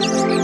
Música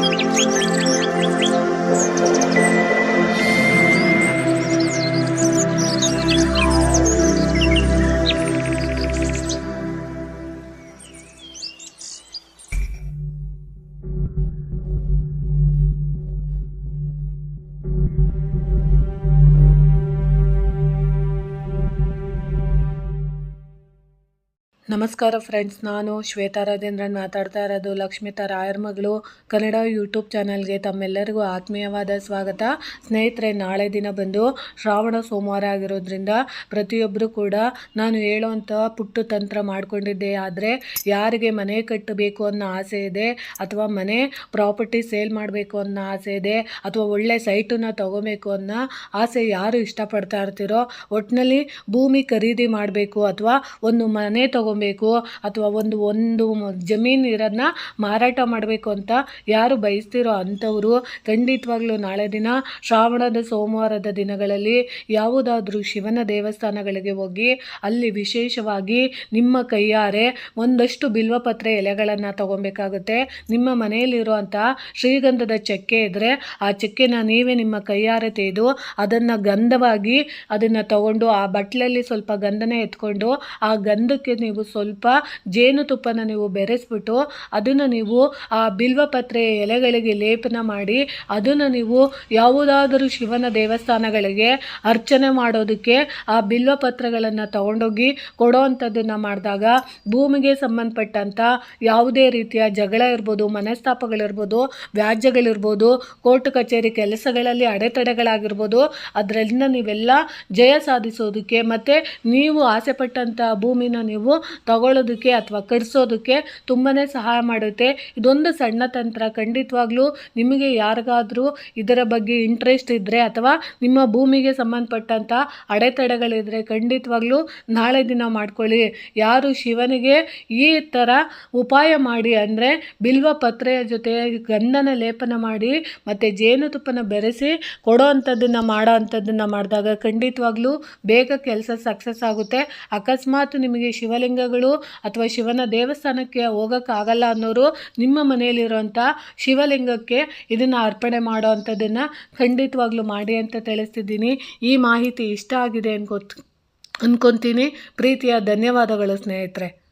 ನಮಸ್ಕಾರ ಫ್ರೆಂಡ್ಸ್, ನಾನು ಶ್ವೇತಾ ರಾಜೇಂದ್ರನ್ ಮಾತಾಡ್ತಾ ಇರೋದು ಲಕ್ಷ್ಮಿತಾ ರಾಯರ್ ಮಗಳು. ಕನ್ನಡ ಯೂಟ್ಯೂಬ್ ಚಾನಲ್ಗೆ ತಮ್ಮೆಲ್ಲರಿಗೂ ಆತ್ಮೀಯವಾದ ಸ್ವಾಗತ. ಸ್ನೇಹಿತರೆ, ನಾಳೆ ದಿನ ಬಂದು ಶ್ರಾವಣ ಸೋಮವಾರ ಆಗಿರೋದ್ರಿಂದ ಪ್ರತಿಯೊಬ್ಬರು ಕೂಡ ನಾನು ಹೇಳೋವಂಥ ಪುಟ್ಟು ತಂತ್ರ ಮಾಡ್ಕೊಂಡಿದ್ದೆ. ಆದರೆ ಯಾರಿಗೆ ಮನೆ ಕಟ್ಟಬೇಕು ಅನ್ನೋ ಆಸೆ ಇದೆ, ಅಥವಾ ಮನೆ ಪ್ರಾಪರ್ಟಿ ಸೇಲ್ ಮಾಡಬೇಕು ಅನ್ನೋ ಆಸೆ ಇದೆ, ಅಥವಾ ಒಳ್ಳೆ ಸೈಟನ್ನು ತಗೋಬೇಕು ಅನ್ನೋ ಆಸೆ ಯಾರು ಇಷ್ಟಪಡ್ತಾ ಇರ್ತೀರೋ ಒಟ್ಟಿನಲ್ಲಿ ಭೂಮಿ ಖರೀದಿ ಮಾಡಬೇಕು, ಅಥವಾ ಒಂದು ಮನೆ ತಗೋಬೇಕು ಅಥವಾ ಒಂದು ಒಂದು ಜಮೀನು ಇರೋದನ್ನ ಮಾರಾಟ ಮಾಡಬೇಕು ಅಂತ ಯಾರು ಬಯಸ್ತಿರೋ ಅಂಥವರು ಖಂಡಿತವಾಗ್ಲೂ ನಾಳೆ ದಿನ ಶ್ರಾವಣದ, ಸೋಮವಾರದ ದಿನಗಳಲ್ಲಿ ಯಾವುದಾದ್ರೂ ಶಿವನ ದೇವಸ್ಥಾನಗಳಿಗೆ ಹೋಗಿ ಅಲ್ಲಿ ವಿಶೇಷವಾಗಿ ನಿಮ್ಮ ಕೈಯಾರೆ ಒಂದಷ್ಟು ಬಿಲ್ವಪತ್ರೆ ಎಲೆಗಳನ್ನು ತಗೊಬೇಕಾಗುತ್ತೆ. ನಿಮ್ಮ ಮನೆಯಲ್ಲಿರುವಂಥ ಶ್ರೀಗಂಧದ ಚಕ್ಕೆ ಇದ್ದರೆ ಆ ಚಕ್ಕೆನ ನೀವೇ ನಿಮ್ಮ ಕೈಯಾರೆ ತೆಗೆದು ಅದನ್ನು ಗಂಧವಾಗಿ ಅದನ್ನು ತಗೊಂಡು ಆ ಬಟ್ಲಲ್ಲಿ ಸ್ವಲ್ಪ ಗಂಧನ ಎತ್ಕೊಂಡು ಆ ಗಂಧಕ್ಕೆ ನೀವು ಸ್ವಲ್ಪ ಜೇನುತುಪ್ಪನ ನೀವು ಬೆರೆಸ್ಬಿಟ್ಟು ಅದನ್ನು ನೀವು ಆ ಬಿಲ್ವಪತ್ರೆ ಎಲೆಗಳಿಗೆ ಲೇಪನ ಮಾಡಿ ಅದನ್ನು ನೀವು ಯಾವುದಾದರೂ ಶಿವನ ದೇವಸ್ಥಾನಗಳಿಗೆ ಅರ್ಚನೆ ಮಾಡೋದಕ್ಕೆ ಆ ಬಿಲ್ವಪತ್ರೆಗಳನ್ನು ತಗೊಂಡೋಗಿ ಕೊಡೋವಂಥದ್ದನ್ನು ಮಾಡಿದಾಗ ಭೂಮಿಗೆ ಸಂಬಂಧಪಟ್ಟಂಥ ಯಾವುದೇ ರೀತಿಯ ಜಗಳ ಇರ್ಬೋದು, ಮನಸ್ತಾಪಗಳಿರ್ಬೋದು, ವ್ಯಾಜ್ಯಗಳಿರ್ಬೋದು, ಕೋರ್ಟ್ ಕಚೇರಿ ಕೆಲಸಗಳಲ್ಲಿ ಅಡೆತಡೆಗಳಾಗಿರ್ಬೋದು, ಅದರಿಂದ ನೀವೆಲ್ಲ ಜಯ ಸಾಧಿಸೋದಕ್ಕೆ ಮತ್ತು ನೀವು ಆಸೆಪಟ್ಟಂಥ ಭೂಮಿನ ನೀವು ತಗೊಳ್ಳೋದಕ್ಕೆ ಅಥವಾ ಕರೆಸೋದಕ್ಕೆ ತುಂಬಾ ಸಹಾಯ ಮಾಡುತ್ತೆ. ಇದೊಂದು ಸಣ್ಣ ತಂತ್ರ. ಖಂಡಿತವಾಗ್ಲೂ ನಿಮಗೆ ಯಾರಿಗಾದರೂ ಇದರ ಬಗ್ಗೆ ಇಂಟ್ರೆಸ್ಟ್ ಇದ್ದರೆ ಅಥವಾ ನಿಮ್ಮ ಭೂಮಿಗೆ ಸಂಬಂಧಪಟ್ಟಂಥ ಅಡೆತಡೆಗಳಿದ್ದರೆ ಖಂಡಿತವಾಗ್ಲೂ ನಾಳೆ ದಿನ ಮಾಡ್ಕೊಳ್ಳಿ. ಯಾರು ಶಿವನಿಗೆ ಈ ಥರ ಉಪಾಯ ಮಾಡಿ ಅಂದರೆ ಬಿಲ್ವ ಪತ್ರೆಯ ಜೊತೆ ಗಂಧನ ಲೇಪನ ಮಾಡಿ ಮತ್ತು ಜೇನುತುಪ್ಪನ ಬೆರೆಸಿ ಕೊಡೋ ಅಂಥದ್ದನ್ನು ಮಾಡೋ ಅಂಥದ್ದನ್ನು ಮಾಡಿದಾಗ ಖಂಡಿತವಾಗ್ಲೂ ಬೇಗ ಕೆಲಸ ಸಕ್ಸಸ್ ಆಗುತ್ತೆ. ಅಕಸ್ಮಾತ್ ನಿಮಗೆ ಶಿವಲಿಂಗಗಳು ಅಥವಾ ಶಿವನ ದೇವಸ್ಥಾನಕ್ಕೆ ಹೋಗೋಕ್ಕಾಗಲ್ಲ ಅನ್ನೋರು ನಿಮ್ಮ ಮನೆಯಲ್ಲಿರುವಂಥ ಶಿವಲಿಂಗಕ್ಕೆ ಇದನ್ನು ಅರ್ಪಣೆ ಮಾಡೋ ಅಂಥದ್ದನ್ನು ಖಂಡಿತವಾಗ್ಲೂ ಮಾಡಿ ಅಂತ ತಿಳಿಸ್ತಿದ್ದೀನಿ. ಈ ಮಾಹಿತಿ ಇಷ್ಟ ಆಗಿದೆ ಅನ್ಕೋತ್ ಅಂದ್ಕೊತೀನಿ ಪ್ರೀತಿಯ ಧನ್ಯವಾದಗಳು ಸ್ನೇಹಿತರೆ.